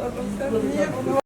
Pardon sen niye bunu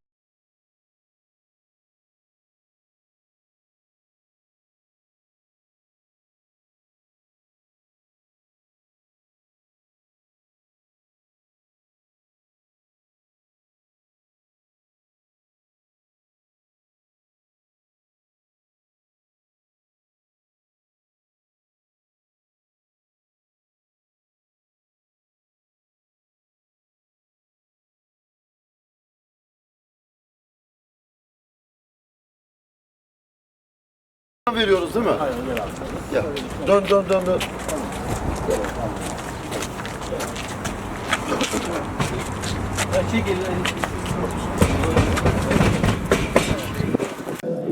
veriyoruz değil mi? Ya. Dön dön dön dön.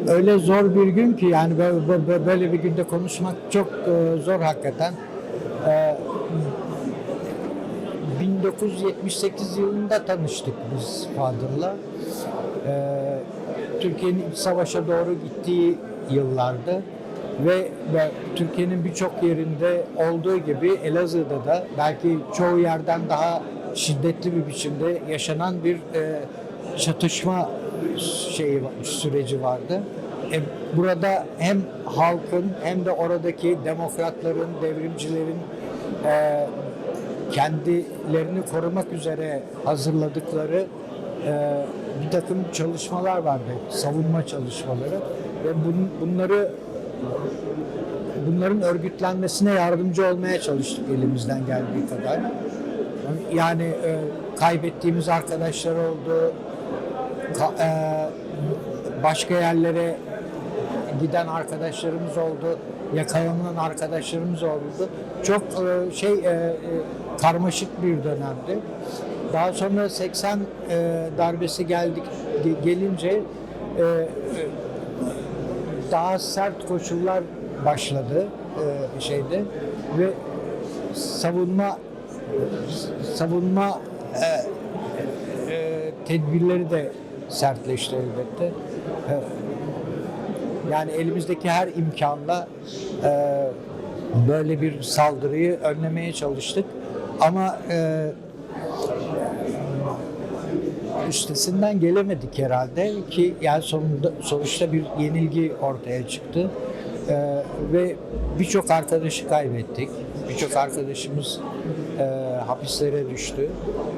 öyle zor bir gün ki yani böyle, bir günde konuşmak çok e, zor hakikaten. E, 1978 yılında tanıştık biz Fadıl'la. E, Türkiye'nin savaşa doğru gittiği yıllardı ve, ve Türkiye'nin birçok yerinde olduğu gibi Elazığ'da da belki çoğu yerden daha şiddetli bir biçimde yaşanan bir e, çatışma şeyi süreci vardı. E, burada hem halkın hem de oradaki demokratların, devrimcilerin e, kendilerini korumak üzere hazırladıkları e, bir takım çalışmalar vardı, savunma çalışmaları ve bun, bunları bunların örgütlenmesine yardımcı olmaya çalıştık elimizden geldiği kadar. Yani e, kaybettiğimiz arkadaşlar oldu, ka- e, başka yerlere giden arkadaşlarımız oldu, yakalanan arkadaşlarımız oldu. Çok e, şey e, e, karmaşık bir dönemdi. Daha sonra 80 e, darbesi geldik ge- gelince e, daha sert koşullar başladı e, şeyde ve savunma savunma e, e, tedbirleri de sertleşti elbette. E, yani elimizdeki her imkanla e, böyle bir saldırıyı önlemeye çalıştık. Ama e, üstesinden gelemedik herhalde ki yani sonunda sonuçta bir yenilgi ortaya çıktı Ee, ve birçok arkadaşı kaybettik. Birçok arkadaşımız e, hapislere düştü.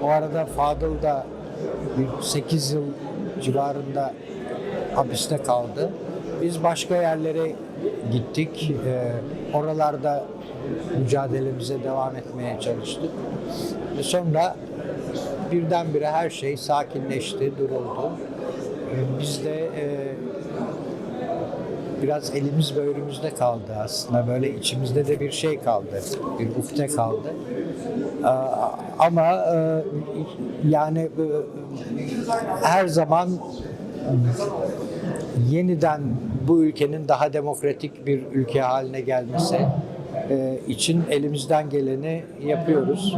O arada Fadıl da bir 8 yıl civarında hapiste kaldı. Biz başka yerlere gittik. Ee, oralarda mücadelemize devam etmeye çalıştık. Sonra birdenbire her şey sakinleşti, duruldu. Ee, Biz de e, biraz elimiz böğrümüzde kaldı aslında. Böyle içimizde de bir şey kaldı, bir ukde kaldı. Ee, Ama e, yani e, her zaman yeniden bu ülkenin daha demokratik bir ülke haline gelmesi için elimizden geleni yapıyoruz,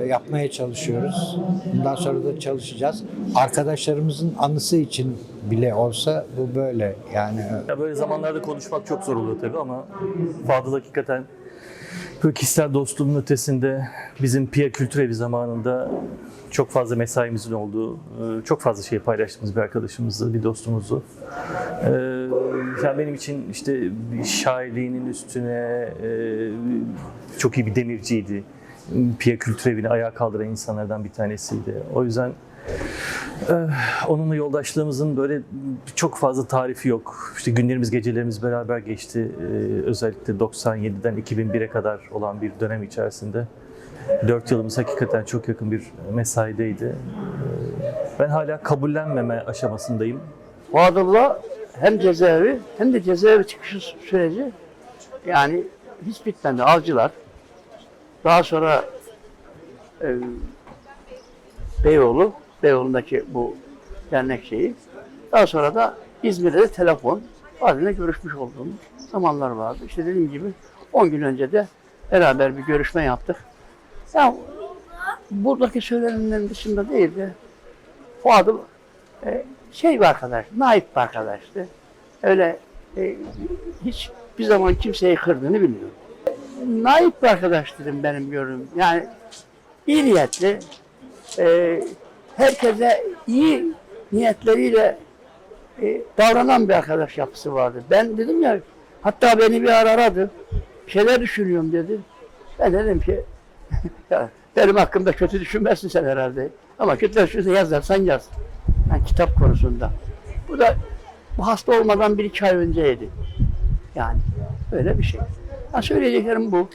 e, yapmaya çalışıyoruz. Bundan sonra da çalışacağız. Arkadaşlarımızın anısı için bile olsa bu böyle yani. Ya böyle zamanlarda konuşmak çok zor oluyor tabii ama Fadıl hakikaten böyle kişisel dostluğun ötesinde bizim Pia Kültür Evi zamanında çok fazla mesaimizin olduğu, e, çok fazla şey paylaştığımız bir arkadaşımızdı, bir dostumuzdu. Ee, Yani benim için işte şairliğinin üstüne e, çok iyi bir demirciydi. Pia Kültür Evi'ni ayağa kaldıran insanlardan bir tanesiydi. O yüzden Eh, Onunla yoldaşlığımızın böyle çok fazla tarifi yok. İşte günlerimiz, gecelerimiz beraber geçti. Ee, özellikle 97'den 2001'e kadar olan bir dönem içerisinde. 4 yılımız hakikaten çok yakın bir mesaideydi. Ee, Ben hala kabullenmeme aşamasındayım. Fadıl'la hem cezaevi hem de cezaevi çıkışı süreci yani hiç bitmedi. Avcılar. Daha sonra e, Beyoğlu, Beyoğlu'ndaki bu dernek şeyi. Daha sonra da İzmir'de de telefon. Bazen görüşmüş olduğum zamanlar vardı. İşte dediğim gibi 10 gün önce de beraber bir görüşme yaptık. Ya buradaki söylenenlerin dışında değil de Fuad'ım e, şey bir arkadaş, naif bir arkadaştı. Öyle e, hiç bir zaman kimseyi kırdığını bilmiyorum. Naif bir arkadaş dedim benim görüm. Yani iyi niyetli, e, herkese iyi niyetleriyle e, davranan bir arkadaş yapısı vardı. Ben dedim ya, hatta beni bir ara aradı. Şeyler düşünüyorum dedi. Ben dedim ki, benim hakkımda kötü düşünmezsin sen herhalde. Ama kötü düşünürsen yazarsan yaz. Yani kitap konusunda. Bu da bu hasta olmadan bir iki ay önceydi. Yani öyle bir şey. Ha, söyleyeceklerim bu.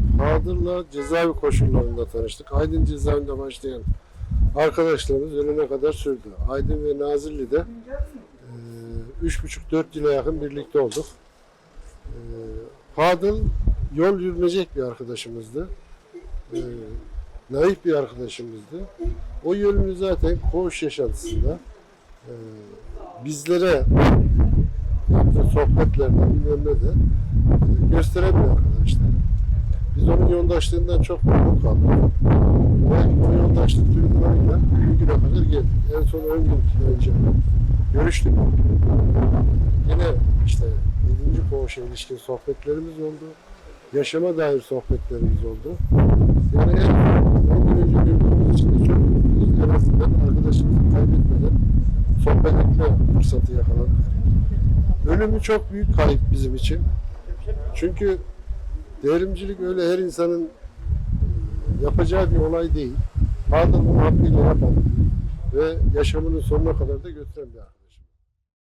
Bahadır'la cezaevi koşullarında tanıştık. Aydın cezaevinde başlayan arkadaşlarımız ölene kadar sürdü. Aydın ve Nazilli'de e, üç buçuk dört yıla yakın birlikte olduk. E, Fadıl yol yürünecek bir arkadaşımızdı. Naif bir arkadaşımızdı. O yönünü zaten koğuş yaşantısında e, bizlere yaptığı sohbetlerden bilmem ne de gösteren bir arkadaştı. Biz onun yoldaşlığından çok memnun kaldık. Ve o yoldaşlık duygularıyla bugüne kadar geldik. En son 10 gün önce görüştük. Yine işte 7. koğuşa ilişkin sohbetlerimiz oldu. Yaşama dair sohbetlerimiz oldu. Yani en 10 gün önce gördüğümüz için de çok. En azından arkadaşımızı kaybetmeden sohbet etme fırsatı yakaladık. Ölümü çok büyük kayıp bizim için. Çünkü Devrimcilik öyle her insanın e, yapacağı bir olay değil. Bazen bunu hakkıyla yapan ve yaşamının sonuna kadar da götüren bir arkadaş.